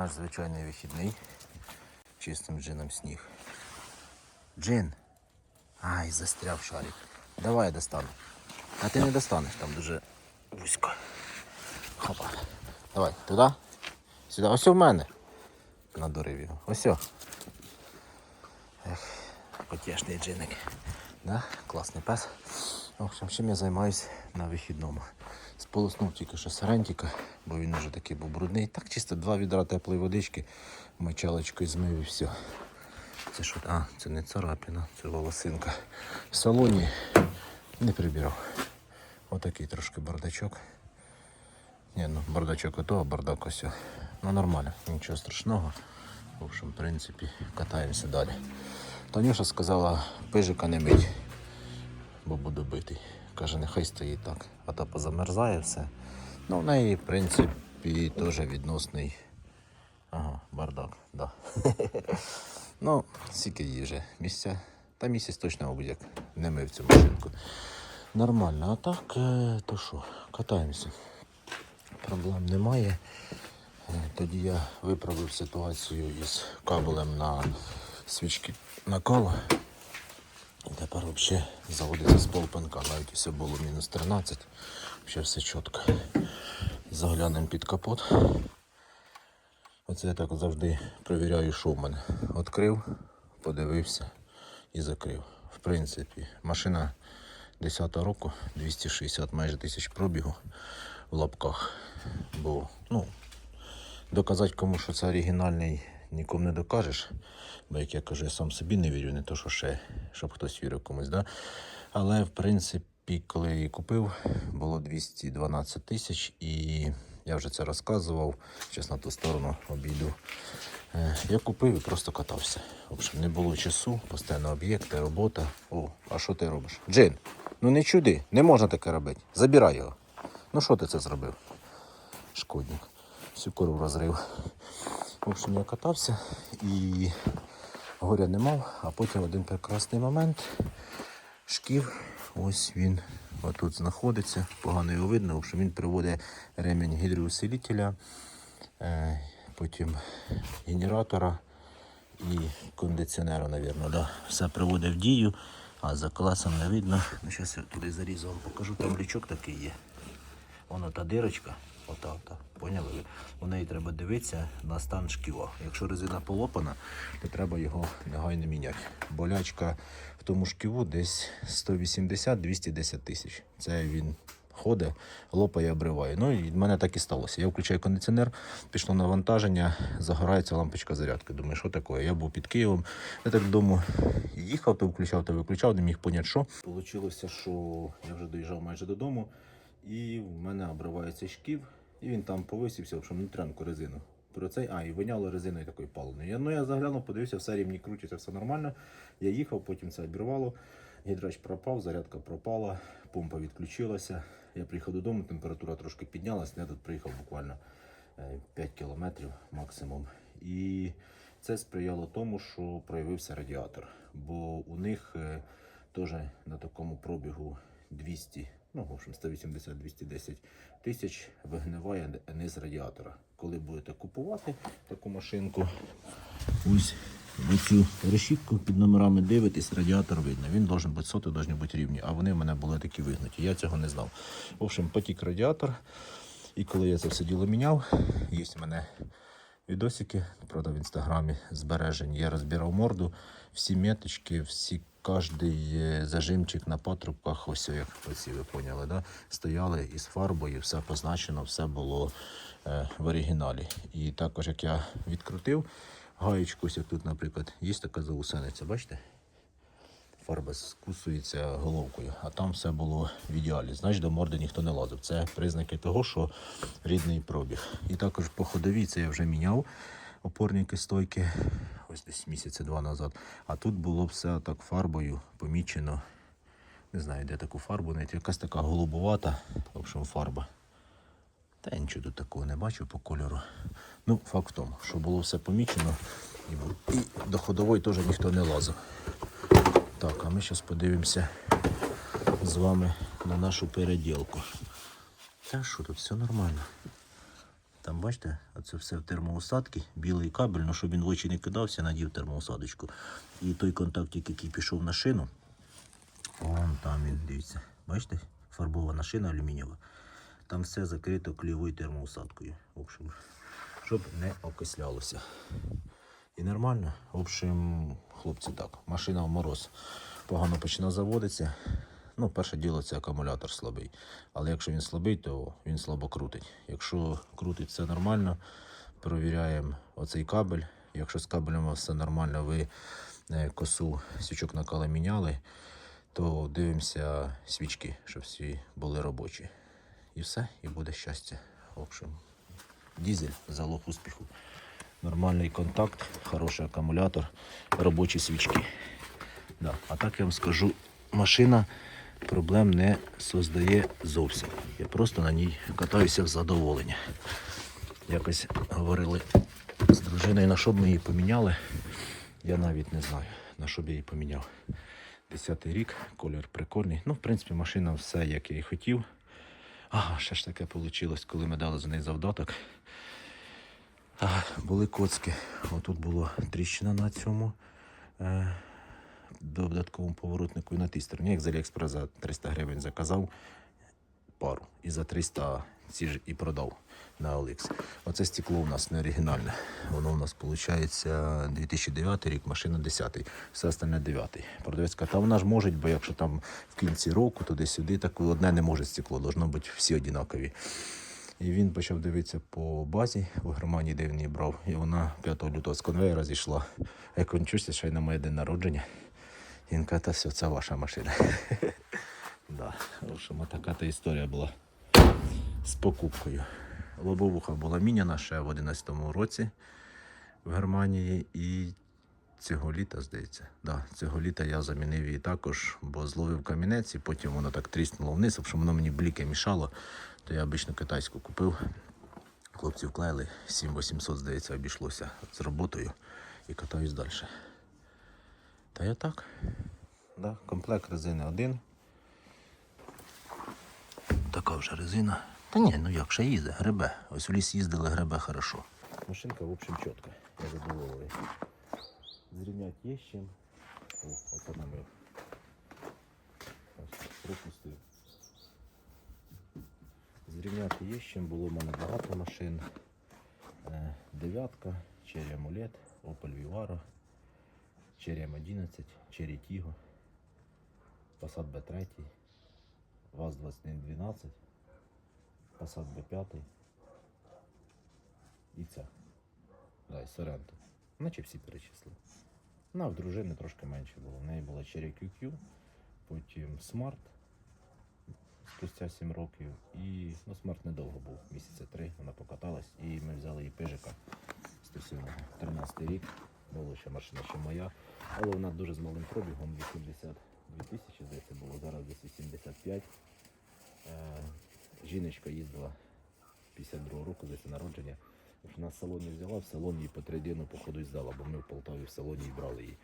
Наш звичайний вихідний. Чистим джином сніг. Джин. Ай, застряв шарик. Давай я достану. А ти не достанеш, там дуже вузько. Хопа. Давай, туди. Сюди. Ось у мене. Надурив його. Ось. Ех, потішний джиник. Да? Класний пес. В общем, чим я займаюсь на вихідному. Сполоснув тільки що сарантіка, бо він вже такий був брудний. Так чисто два відра теплої водички, мочалочкою змив і все. Це що? А, це не царапіна, це волосинка. В салоні не прибирав. Отакий трошки бардачок. Ні, ну бардачок ото, а бардак ось. Ну нормально, нічого страшного. В общем, в принципі, катаємося далі. Танюша сказала, пижика не мить, бо буду битий. Каже, нехай стоїть так, а то позамерзає все. Ну, в неї, в принципі, теж відносний. Ага, бардак, да. ну, скільки вже місця. Та місяць точно, мабуть, як не мив цю машинку. Нормально, а так, е, то що, катаємося. Проблем немає. Е, Тоді я виправив ситуацію із кабелем на свічки на коло. Тепер взагалі заводиться з полпинка. Навіть все було мінус 13. Ще все чітко. Заглянемо під капот. Оце я так завжди перевіряю, що в мене. Відкрив, подивився і закрив. В принципі, машина 10 року, 260 майже тисяч пробігу в лапках. Бо, ну, доказати кому, що це оригінальний, нікому не докажеш. Бо як я кажу, я сам собі не вірю, не то, що ще, щоб хтось вірив комусь. Да? Але в принципі, коли я її купив, було 212 тисяч і я вже це розказував. Зараз на ту сторону обійду. Е, Я купив і просто катався. В общем, не було часу, постійно об'єкти, робота. О, а що ти робиш? Джин, ну не чуди, не можна таке робити. Забирай його. Ну що ти це зробив? Шкодник. Всю кору розрив. В я катався і горя не мав, а потім один прекрасний момент шків, ось він отут знаходиться, погано його видно, общем, він приводить ремінь гідроусилителя, е, потім генератора і кондиціонера, мабуть, да. все приводить в дію, а за колесом не видно. Ну, Зараз я туди зарізу, вам покажу, там лючок такий є. Воно та дирочка, ота, поняли? У неї треба дивитися на стан шківа. Якщо резина полопана, то треба його негайно міняти. Болячка в тому шківу десь 180-210 тисяч. Це він ходить, лопає, обриває. Ну і в мене так і сталося. Я включаю кондиціонер, пішло навантаження, загорається лампочка зарядки. Думаю, що таке? Я був під Києвом. Я так вдома їхав, то включав, то виключав, не міг поняти, що. Получилося, що я вже доїжджав майже додому. І в мене обривається шків, і він там повисівся, в внутрянку резину. Про цей, а, і воняло резиною такою паленою. Ну, я заглянув, подивився, все рівні крутиться, все нормально. Я їхав, потім це обірвало. Гідрач пропав, зарядка пропала, помпа відключилася. Я приїхав додому, температура трошки піднялась. Я тут приїхав буквально е, 5 кілометрів максимум. І це сприяло тому, що проявився радіатор. Бо у них е, теж на такому пробігу 200, ну, в общем, 180-210 тисяч вигниває низ радіатора. Коли будете купувати таку машинку, ось ви цю решітку під номерами дивитесь, радіатор видно. Він должен бути соти, должны бути рівні, а вони в мене були такі вигнуті. Я цього не знав. В общем, потік радіатор. І коли я це все діло міняв, є в мене відосики, правда, в інстаграмі збережені. Я розбирав морду, всі меточки, всі кожний е, зажимчик на патрубках, ось як оці ви поняли, да? стояли із фарбою, все позначено, все було е, в оригіналі. І також, як я відкрутив гаєчку, ось як тут, наприклад, є така заусениця, бачите? Фарба скусується головкою, а там все було в ідеалі. Значить, до морди ніхто не лазив. Це признаки того, що рідний пробіг. І також по ходовій це я вже міняв опорники стойки, ось десь місяця два назад. А тут було все так фарбою помічено. Не знаю, де таку фарбу, навіть якась така голубувата, в общем, фарба. Та я нічого тут такого не бачу по кольору. Ну, факт в тому, що було все помічено і до ходової теж ніхто не лазив. Так, а ми зараз подивимося з вами на нашу переділку. Та що тут все нормально. там, бачите, оце все в термоусадці, білий кабель, ну щоб він в очі не кидався, надів термоусадочку. І той контактик, який пішов на шину, вон там він, дивіться, бачите, фарбована шина алюмінієва. Там все закрито клієвою термоусадкою. В общем, щоб не окислялося. І нормально. В общем, хлопці, так, машина в мороз погано почне заводитися. Ну, перше діло це акумулятор слабий. Але якщо він слабий, то він слабо крутить. Якщо крутить все нормально, провіряємо оцей кабель. Якщо з кабелем все нормально, ви е, косу свічок накала міняли, то дивимося свічки, щоб всі були робочі. І все, і буде щастя. В общем, дізель, залог успіху. Нормальний контакт, хороший акумулятор, робочі свічки. Да. А так я вам скажу, машина проблем не создає зовсім. Я просто на ній катаюся в задоволення. Якось говорили з дружиною, на що б ми її поміняли. Я навіть не знаю, на що б я її поміняв. Десятий рік, колір прикольний. Ну, в принципі, машина все, як я і хотів. Ага, ще ж таке вийшло, коли ми дали за неї завдаток. А, були коцки. Отут була тріщина на цьому е, додатковому поворотнику і на тій стороні. Як з за 300 гривень заказав пару. І за 300 ці ж і продав на OLX. Оце стекло у нас не оригінальне. Воно у нас виходить 2009 рік, машина 10 все остальне 9 Продавець каже, та вона ж може, бо якщо там в кінці року, туди-сюди, так одне не може стекло, должно бути всі однакові. І він почав дивитися по базі у Германії, де він її брав. І вона 5 лютого з конвейера зійшла. Він чувствує, що й на моє день народження. Він каже, та все, це ваша машина. да. Така та історія була з покупкою. Лобовуха була міняна ще в 11-му році в Германії. І цього літа, здається, да, цього літа я замінив її також, бо зловив камінець і потім воно так тріснуло вниз, тому що воно мені бліки мішало, то я обично китайську купив. Хлопці вклеїли 7800, здається, обійшлося з роботою і катаюсь далі. Та я так. Да, комплект резини один. Така вже резина. Та ні, ну як ще їздить, гребе. Ось в ліс їздили, гребе хорошо. Машинка, в общем, чітка. Я задоволений. Зрівняти є з чим. О, оце намив. Ось, пропустив. Зрівняти є з чим, було в мене багато машин. Е, Дев'ятка, Cherry Amulet, Opel Vivaro, Cherry M11, Cherry Tiggo, Passat B3, ВАЗ-2112, Passat B5 і ця. Да, і Sorento. Наче всі перечислив. Ну, а в дружини трошки менше було. В неї була Cherry QQ, потім Smart спустя 7 років. І ну, Smart недовго був, місяця три вона покаталась, і ми взяли її пижика 107 13 рік. Було ще машина, ще моя. Але вона дуже з малим пробігом, 82 тисячі, здається, було, зараз десь 85. Е, жіночка їздила 52 року, здається, народження. Вона в салоні взяла, в салон її по тридину походу здала, бо ми в Полтаві в салоні і брали її.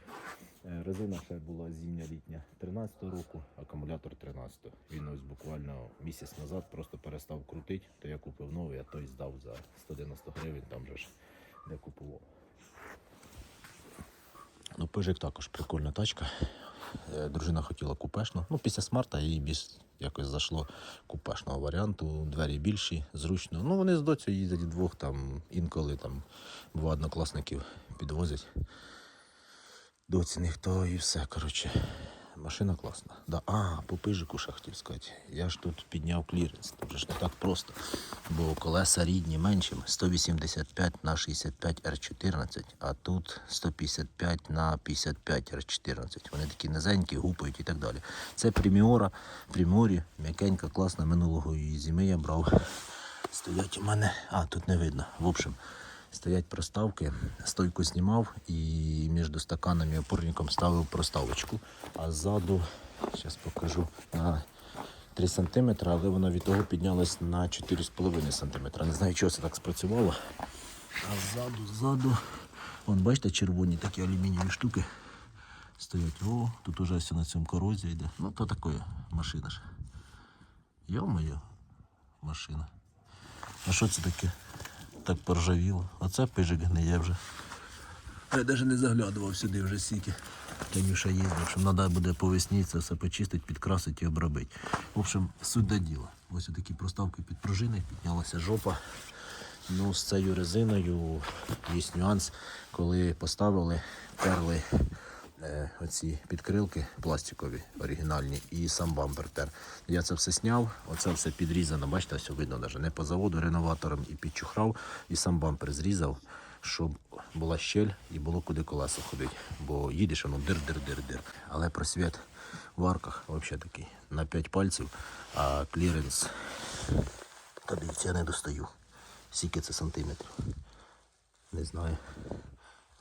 Е, Резина ще була зимня літня 13 року, акумулятор 13. Він ось буквально місяць назад просто перестав крутити, то я купив новий, а той здав за 190 гривень, там же ж де купував. Ну, пижик також прикольна тачка. Е, Дружина хотіла купешну. Ну, після смарта їй більш якось зайшло купешного варіанту. Двері більші, зручно. Ну, вони з доцю їздять вдвох, там інколи там два однокласників підвозять. Доці ніхто і все. Коротше, машина класна. Да. А, по пижику ще сказати. Я ж тут підняв кліренс. Тут ж не так просто. Бо колеса рідні меншими. 185 на 65 R14, а тут 155 на 55 R14. Вони такі низенькі, гупають і так далі. Це преміора, преморі, м'якенька, класна. Минулого зими я брав. Стоять у мене. А, тут не видно. В общем, стоять проставки. Стойку знімав і між стаканом і опорником ставив проставочку. А ззаду, зараз покажу, на 3 см, але вона від того піднялась на 4,5 см. Не знаю, чого це так спрацювало. А ззаду, ззаду, вон, бачите, червоні такі алюмінієві штуки стоять. О, тут уже все на цьому корозія йде. Ну, то таке машина ж. Йо-моє, машина. А що це таке? Так поржавіло. Оце пижик гниє вже. Я навіть не заглядував сюди вже стільки. Танюша їздив, що треба буде по весні це все почистити, підкрасити і обробити. В общем, суть до діла. Ось такі проставки під пружини, піднялася жопа. Ну, з цією резиною є нюанс, коли поставили, перли оці підкрилки пластикові, оригінальні, і сам бампер тер. Я це все сняв, оце все підрізано, бачите, все видно навіть не по заводу реноватором і підчухрав, і сам бампер зрізав, щоб була щель і було куди колесо ходити. Бо їдеш, воно дир-дир-дир-дир. Але просвіт в арках взагалі такий на 5 пальців, а кліренс, та я не достаю. Скільки це сантиметрів? Не знаю.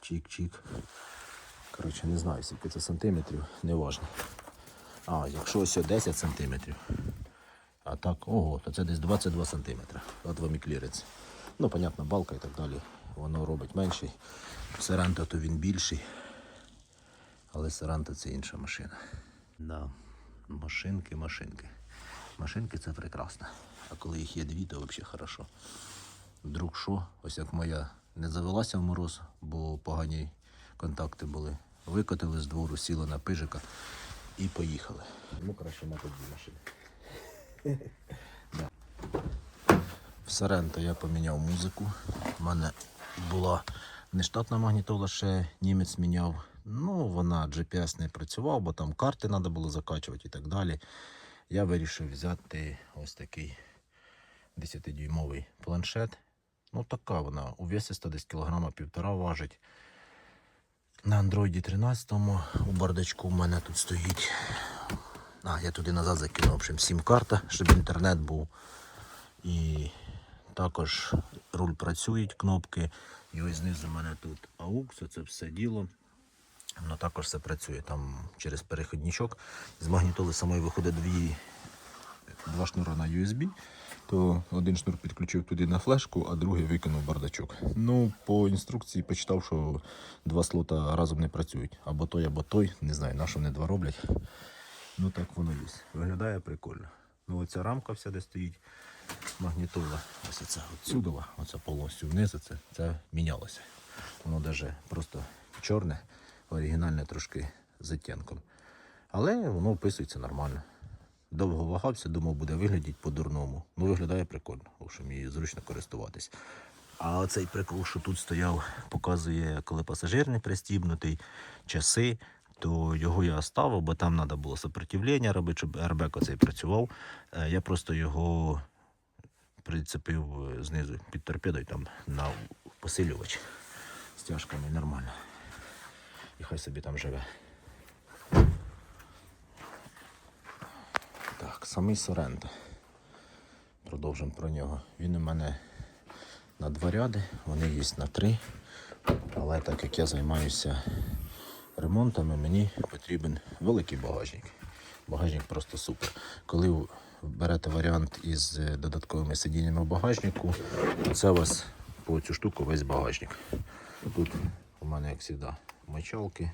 Чик-чик. Коротше, не знаю, скільки це сантиметрів, не важно. А, якщо ось 10 сантиметрів. А так, ого, то це десь 22 сантиметри. От вам і клірець. Ну, понятно, балка і так далі. Воно робить менший. Серанто то він більший. Але Серанто це інша машина. Да. Машинки, машинки. Машинки це прекрасно. А коли їх є дві, то взагалі хорошо. Вдруг що, ось як моя не завелася в мороз, бо погані контакти були. Викотили з двору, сіли на пижика і поїхали. Ну, краще мати дві машини. Да. В Соренто я поміняв музику. У мене була не штатна магнітола, ще німець міняв. Ну, вона GPS не працював, бо там карти треба було закачувати і так далі. Я вирішив взяти ось такий 10-дюймовий планшет. Ну, така вона. У весі 110 кг півтора важить. На Android 13 у бардачку в мене тут стоїть. А, я туди назад закинув, в общем, сім-карта, щоб інтернет був. І також руль працюють, кнопки. І ось знизу в мене тут AUX, це все діло. Воно також все працює. Там через переходничок з магнітоли самої виходить дві, два шнура на USB. То один шнур підключив туди на флешку, а другий викинув бардачок. Ну, по інструкції почитав, що два слота разом не працюють. Або той, або той. Не знаю, на що вони два роблять. Ну так воно є. Виглядає прикольно. Ну оця рамка вся, де стоїть магнітола. Ось це отсюдова, оце повністю вниз, це, це мінялося. Воно навіть просто чорне, оригінальне трошки з оттінком. Але воно вписується нормально. Довго вагався, думав, буде виглядати по-дурному. Ну, виглядає прикольно, общем, її зручно користуватись. А оцей прикол, що тут стояв, показує, коли пасажир не пристібнутий, часи, то його я оставив, бо там треба було сопротивлення робити, щоб airbag оцей працював. Е, Я просто його прицепив е, знизу під торпедою там на посилювач стяжками нормально. І хай собі там живе. Так, самий Соренто. Продовжимо про нього. Він у мене на два ряди, вони є на три. Але так як я займаюся ремонтами, мені потрібен великий багажник. Багажник просто супер. Коли берете варіант із е, додатковими сидіннями в багажнику, це у вас по цю штуку весь багажник. Тут у мене, як завжди, мочалки,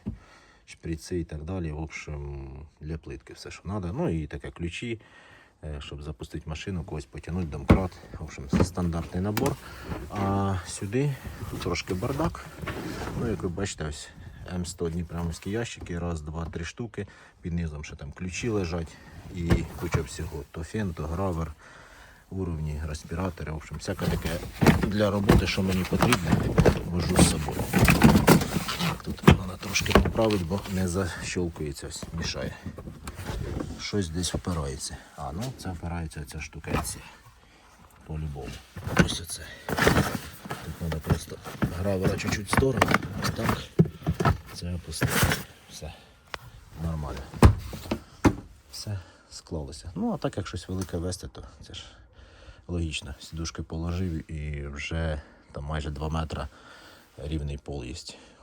шприци і так далі. В общем, для плитки все, що треба. Ну і таке ключі, е, щоб запустити машину, когось потягнути, домкрат. В общем, це стандартний набор. А сюди трошки бардак. Ну, як ви бачите, ось М100 Дніпромські ящики, раз, два, три штуки. Під низом ще там ключі лежать і куча всього. То фен, то гравер, уровні, респіратори. В общем, всяке таке для роботи, що мені потрібно, вожу з собою. Так, тут треба трошки поправити, бо не защолкується, ось мішає. Щось десь впирається. А, ну це впирається ця штукенція. По-любому. Ось оце. Тут треба просто гравера чуть-чуть в сторону. Так. Це опустити. Все. Нормально. Все склалося. Ну, а так як щось велике вести, то це ж логічно. Сідушки положив і вже там майже 2 метри рівний пол є.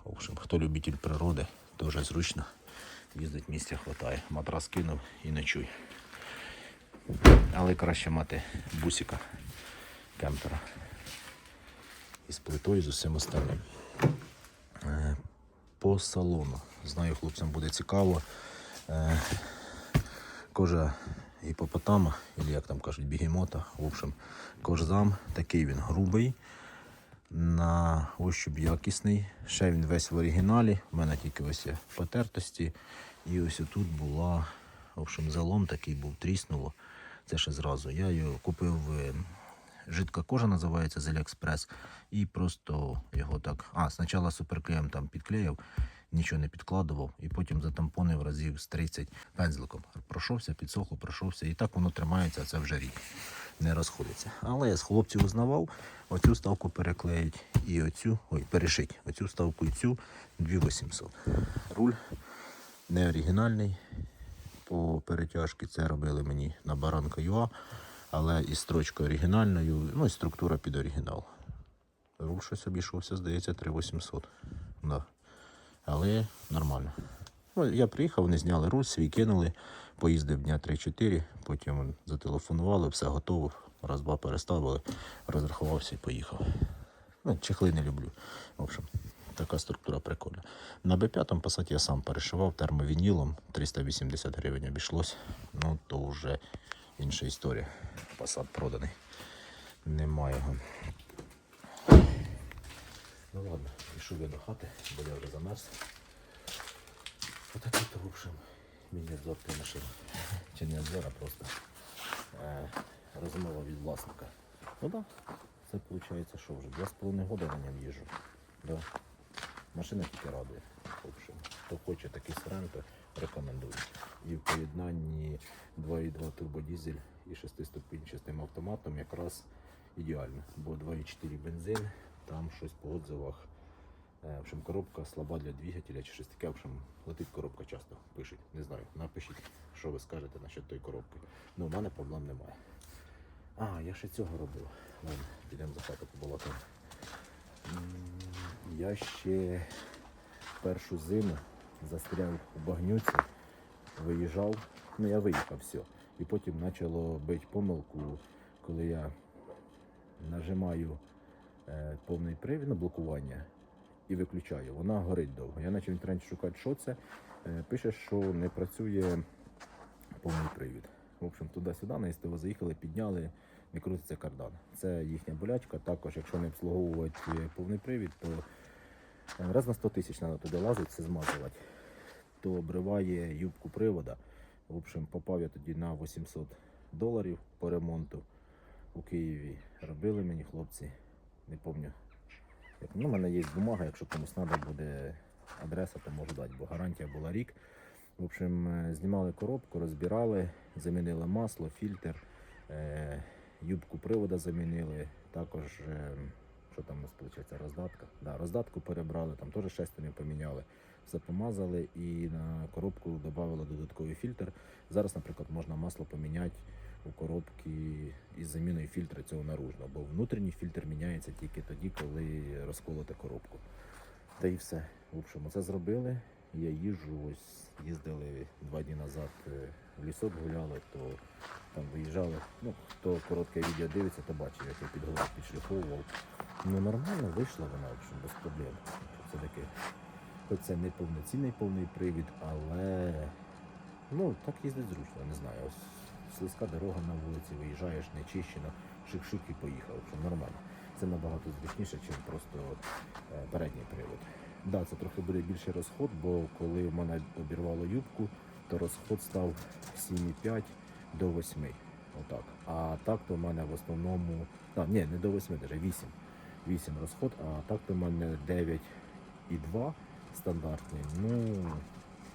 В общем, хто любитель природи, дуже зручно. Їздить місця вистачає. Матрас кинув і ночуй. Але краще мати бусика кемпера. Із плитою, з усім остальним. Е, По салону. Знаю, хлопцям буде цікаво. Е, Кожа гіпопотама, або як там кажуть, бігемота. В общем, кожзам такий він грубий. На ощуп якісний. Ще він весь в оригіналі. У мене тільки ось є потертості. І ось тут була, в общем, залом такий був, тріснуло. Це ще зразу. Я його купив. е, Жидка кожа називається з Аліекспрес. І просто його так. А, спочатку суперклеєм там підклеїв, нічого не підкладував, і потім затампонив разів з 30 пензликом. Пройшовся, підсохло, пройшовся. І так воно тримається, це вже рік. Не розходиться. Але я з хлопців узнавав, оцю ставку переклеїть і оцю, ой, перешить. Оцю ставку і цю 2800. Руль не оригінальний. По перетяжці це робили мені на баранка ЮА, але із строчкою оригінальною, ну і структура під оригінал. Руль щось обійшовся, здається, 3800. Да. Але нормально. Ну, я приїхав, вони зняли руль, свій кинули, поїздив дня 3-4, потім зателефонували, все готово. Раз-два переставили, розрахувався і поїхав. Ну, чехли не люблю. В общем, така структура прикольна. На Б5 Passat я сам перешивав термовінілом, 380 гривень обійшлось. Ну, то вже інша історія. Passat проданий. Нема його. Ну ладно, пішов я до хати, бо я вже замерз. Отакий то, в общем, міні-обзор машини. Чи не обзор, а просто е, розмова від власника. Ну так, да, це виходить, що вже два з половиною года на ньому їжджу. Да. Машина тільки радує. Хто хоче такий Соренто, рекомендую. І в поєднанні 2.2 турбодізель і 6-ступінчастим автоматом якраз ідеально. Бо 2.4 бензин, там щось по отзивах. Е, В общем, коробка слаба для двигателя чи щось таке. В общем, летить коробка часто. Пишуть. Не знаю. Напишіть, що ви скажете насчет тої коробки. Ну, у мене проблем немає. А, я ще цього робив. Ладно, підемо за хату побалакаємо. Я ще першу зиму застряв у багнюці, виїжджав. Ну, я виїхав все. І потім почало бити помилку, коли я нажимаю е, повний привід на блокування і виключаю. Вона горить довго. Я почав в інтернеті шукати, що це. Е, пише, що не працює повний привід. В общем, туди-сюди на СТО заїхали, підняли, не крутиться кардан. Це їхня болячка. Також, якщо не обслуговувати повний привід, то е, раз на 100 тисяч треба туди лазити, це змазувати. То обриває юбку привода. В общем, попав я тоді на 800 доларів по ремонту у Києві. Робили мені хлопці, не пам'ятаю. Ну, у мене є бумага, якщо комусь треба буде адреса, то можу дати, бо гарантія була рік. В общем, е, знімали коробку, розбирали, замінили масло, фільтр, е, юбку привода замінили. Також, е, що там у нас виходить, роздатка. Да, роздатку перебрали, там теж шестерню поміняли. Все помазали і на коробку додали додатковий фільтр. Зараз, наприклад, можна масло поміняти у коробки із заміною фільтра цього наружного, бо внутрішній фільтр міняється тільки тоді, коли розколоти коробку. Та і все. В общем, це зробили. Я їжджу, ось їздили два дні назад е, в лісок гуляли, то там виїжджали. Ну, хто коротке відео дивиться, то бачить, як я підготував, підшліфовував. Ну нормально вийшла вона, в общем, без проблем. Це таке. Хоч це не повноцінний повний привід, але ну, так їздить зручно, не знаю. Ось слизька дорога на вулиці, виїжджаєш нечищено, шик-шик і поїхав. Общем, нормально. Це набагато зручніше, ніж просто е, передній привод. Да, це трохи буде більший розход, бо коли в мене обірвало юбку, то розход став 7,5 до 8. Отак. А так то в мене в основному. А, ні, не до 8, навіть 8. 8 розход, а так то в мене 9,2 стандартний. Ну,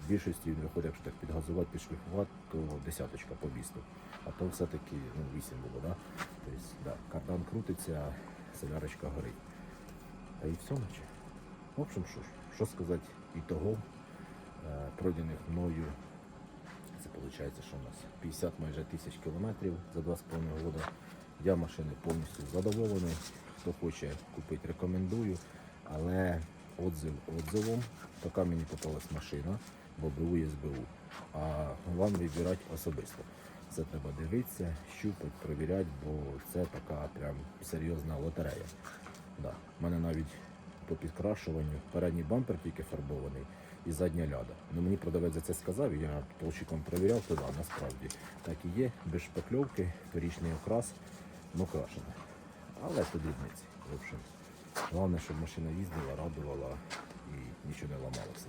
в більшості він виходить, якщо так підгазувати, підшліфувати, то десяточка по місту. А то все-таки ну, 8 було, да? Тобто, да, кардан крутиться, солярочка горить. Та і все наче. В общем, що що сказати і того, е, пройдених мною, це виходить, що у нас 50 майже тисяч кілометрів за 2,5 роки. Я машини повністю задоволений. Хто хоче купити, рекомендую. Але отзив отзивом, така мені попалась машина, бо БУ є СБУ. А вам вибирати особисто. Це треба дивитися, щупати, перевіряти, бо це така прям серйозна лотерея. Да. У мене навіть по підкрашуванню передній бампер тільки фарбований і задня ляда. Ну мені продавець за це сказав, і я толщиком перевіряв, то да, насправді так і є, без шпакльовки, торічний окрас, ну крашене. Але то дрібниці. В общем, Головне, щоб машина їздила, радувала і нічого не ламалося.